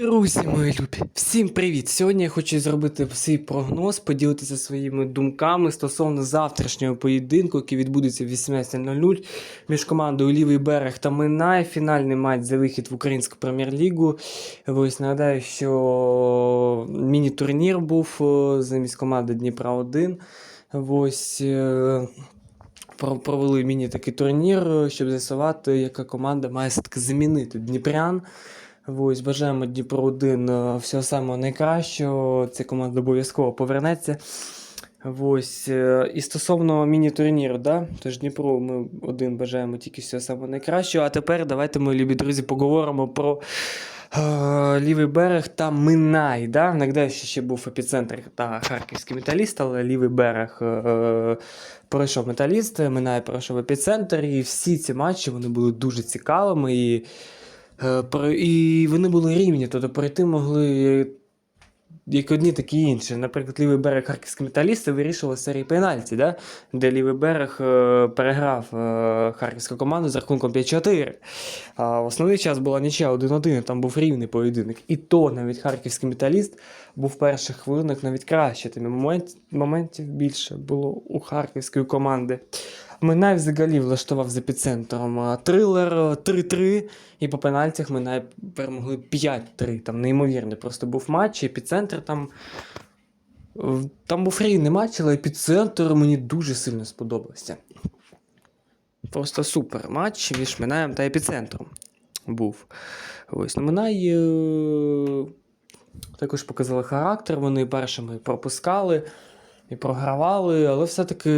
Друзі мої любі, всім привіт! Сьогодні я хочу зробити свій прогноз, поділитися своїми думками стосовно завтрашнього поєдинку, який відбудеться в 18.00 між командою Лівий берег та Минай. Фінальний матч за вихід в українську прем'єр-лігу. Ось нагадаю, що міні-турнір був е, замість команди Дніпра 1. Ось. е, Провели міні такий турнір, е, щоб з'ясувати, яка команда має все-таки замінити Дніпрян. Ось, бажаємо Дніпро 1 е, всього самого найкращого. Ця команда обов'язково повернеться. Ось, е, і стосовно міні-турніру, да? тож Дніпро ми один бажаємо тільки всього самого найкращого. А тепер давайте, мої любі друзі, поговоримо про е, лівий берег та Минай. Да? Нагадаю, ще був епіцентр та харківський металіст, але лівий берег е, пройшов металіст, Минай пройшов епіцентр, і всі ці матчі вони були дуже цікавими. І І вони були рівні, тобто пройти могли як одні, так і інші. Наприклад, лівий берег харківські металісти вирішували серії пенальті, да? де лівий берег е, переграв е, харківську команду з рахунком 5-4. А в основний час була нічия 1-1, там був рівний поєдинок. І то навіть харківський металіст був в перших хвилинах навіть краще. Тим момент, моментів більше було у харківської команди. Минай взагалі влаштував з епіцентром трилер 3-3, і по пенальтях Минай перемогли 5-3. Там неймовірний просто був матч, епіцентр там. Там був рівний матч, але епіцентр мені дуже сильно сподобався. Просто супер матч між Минаєм та епіцентром був. Ось ну, Минай е, також показали характер, вони першими пропускали і програвали, але все-таки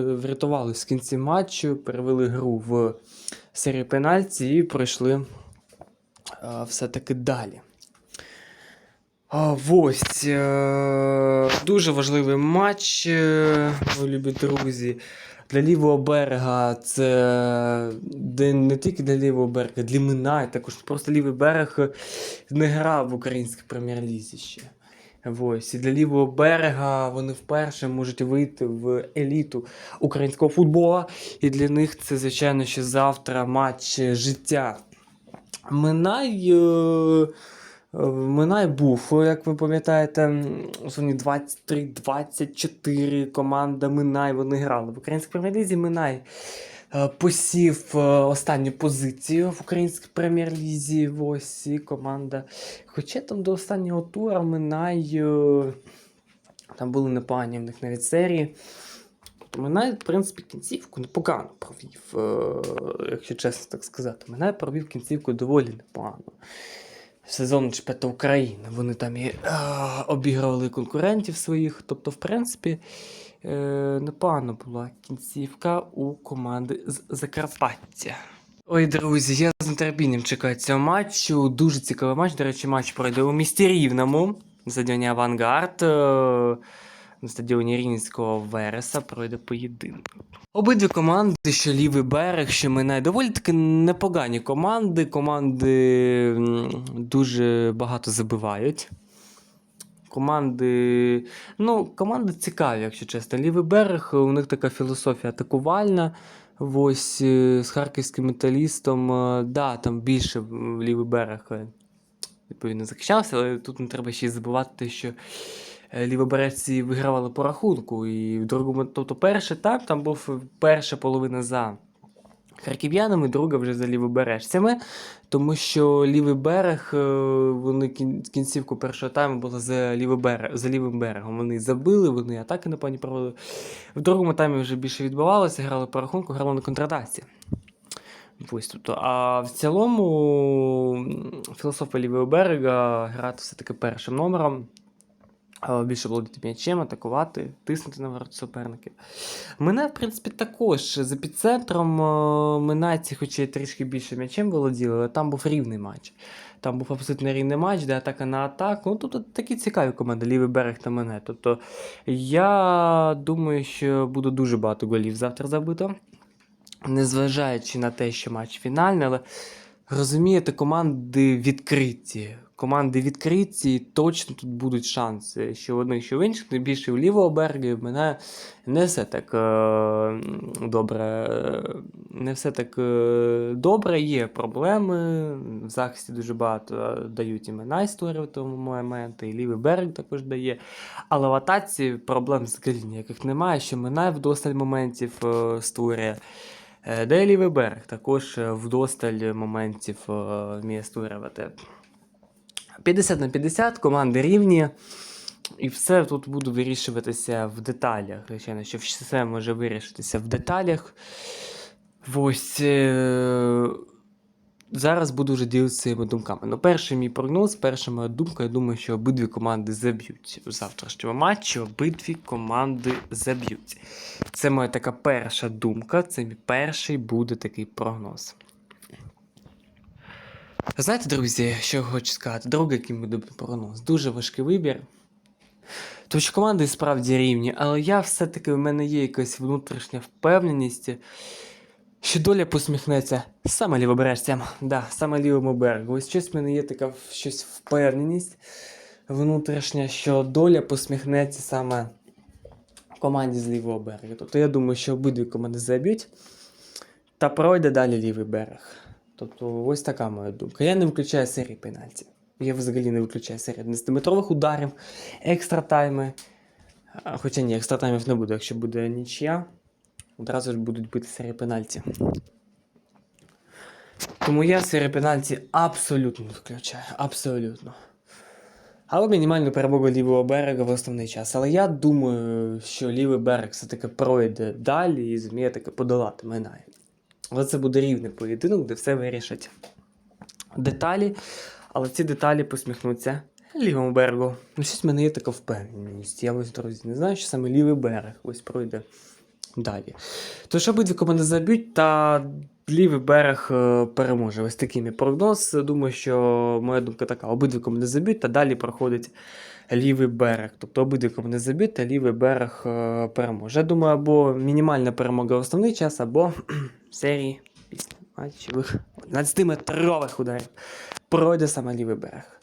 врятували з кінці матчу, перевели гру в серію пенальті і пройшли а, все-таки далі. Ось е, дуже важливий матч, е, мої любі друзі. Для лівого берега це не тільки для лівого берега, для Минай, також просто лівий берег не грав в українській прем'єр-лізі ще. Ось. І для лівого берега вони вперше можуть вийти в еліту українського футболу. І для них це, звичайно, ще завтра матч життя. Минай. Е- Минай був, як ви пам'ятаєте, м, останні 23-24 команда Минай вони грали. В українській прем'єр-лізі Минай посів е, останню позицію в українській прем'єр-лізі. Ось і команда. Хоча там до останнього тура Минай. е, Там були непогані в них навіть серії. Минай, в принципі, кінцівку непогано провів, е, якщо чесно так сказати. Минай провів кінцівку доволі непогано. Сезон чемпіонату України. Вони там і е, обігрували конкурентів своїх. Тобто, в принципі, е, непогано була кінцівка у команди з Закарпаття. Ой, друзі, я з нетерпінням чекаю цього матчу. Дуже цікавий матч. До речі, матч пройде у місті Рівному. На стадіоні Авангард. е, На стадіоні Рівненського Вереса пройде поєдинок. Обидві команди, що лівий берег, що Минай, доволі таки непогані команди. Команди дуже багато забивають. Команди. Ну, команди цікаві, якщо чесно. Лівий берег, у них така філософія атакувальна. Ось е, з харківським металістом, е, да, там більше м, лівий берег е, відповідно захищався, але тут не треба ще й забувати, що лівобережці вигравали по рахунку. І в другому, тобто перший етап там був перша половина за харків'янами, друга вже за лівобережцями. Тому що лівий берег, е, вони кінцівку першого тайму була за, лівий за лівим берегом. Вони забили, вони атаки напевні провели. В другому таймі вже більше відбувалося, грали по рахунку, грали на контратаці. Ось, тобто, а в цілому філософія лівого берега грати все-таки першим номером. Більше володіти м'ячем, атакувати, тиснути на ворот суперників. Мене, в принципі, також з епіцентром е, Минайці, хоча й трішки більше м'ячем володіли, але там був рівний матч. Там був абсолютно рівний матч, де атака на атаку. Ну, тобто такі цікаві команди, лівий берег та мене. Тобто, я думаю, що буде дуже багато голів завтра забито. Незважаючи на те, що матч фінальний, але розумієте, команди відкриті. Команди відкриті, точно тут будуть шанси, що в одних, що в інших, тим більше в лівого берега в мене не все так е, добре. е, Не все так е, добре, є проблеми. В захисті дуже багато дають імена і створювати тому моменти, і лівий берег також дає. Але в атаці проблем взагалі ніяких немає, що Минай вдосталь моментів е, створює. Е, Де лівий берег також е, вдосталь моментів е, вміє створювати. 50 на 50, команди рівні. І все тут буде вирішуватися в деталях. Звичайно, що все може вирішитися в деталях. Ось. Е- зараз буду вже ділитися своїми думками. Ну, перший мій прогноз, перша моя думка, я думаю, що обидві команди заб'ють у завтрашньому матчі. Обидві команди заб'ють. Це моя така перша думка, це мій перший буде такий прогноз. Знаєте, друзі, що я хочу сказати? Другий, який буде прогноз. Дуже важкий вибір. Тому що команди справді рівні, але я все-таки в мене є якась внутрішня впевненість, що доля посміхнеться саме лівобережцям. Да, саме лівому берегу. Ось щось в мене є така щось впевненість внутрішня, що доля посміхнеться саме команді з лівого берега. Тобто я думаю, що обидві команди заб'ють та пройде далі лівий берег. Тобто, ось така моя думка. Я не виключаю серії пенальті. Я взагалі не виключаю серії 11-метрових ударів, екстра тайми. Хоча ні, екстра таймів не буде, якщо буде нічия. Одразу ж будуть бити серії пенальті. Тому я серію пенальті абсолютно не виключаю. Абсолютно. Але мінімальну перемогу лівого берега в основний час. Але я думаю, що лівий берег все-таки пройде далі і зуміє таки подолати Минає. Але це буде рівний поєдинок, де все вирішать деталі. Але ці деталі посміхнуться лівому берегу. Ну, щось в мене є така впевненість. Я ось, друзі, не знаю, що саме лівий берег ось пройде далі. Тож обидві команди заб'ють, та лівий берег е, переможе. Ось такий мій прогноз. Думаю, що моя думка така: обидві команди заб'ють, та далі проходить лівий берег. Тобто обидві команди заб'ють, а лівий берег е, переможе. Я думаю, або мінімальна перемога в основний час, або серії після матчевих 11-метрових ударів. Пройде саме лівий берег.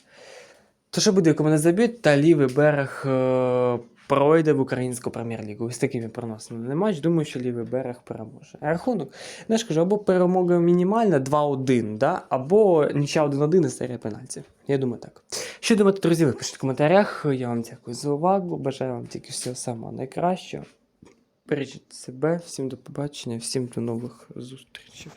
Тож обидві команди заб'ють, та лівий берег е, пройде в українську прем'єр-лігу. Ось такими проносимо на матч. Думаю, що лівий берег переможе. Рахунок, знаєш, кажу, або перемога мінімальна 2-1, да? або нічия 1-1 і серія пенальтів. Я думаю так. Що думаєте, друзі, ви пишіть в коментарях. Я вам дякую за увагу. Бажаю вам тільки всього самого найкращого. Бережіть себе, всім до побачення, всім до нових зустрічей.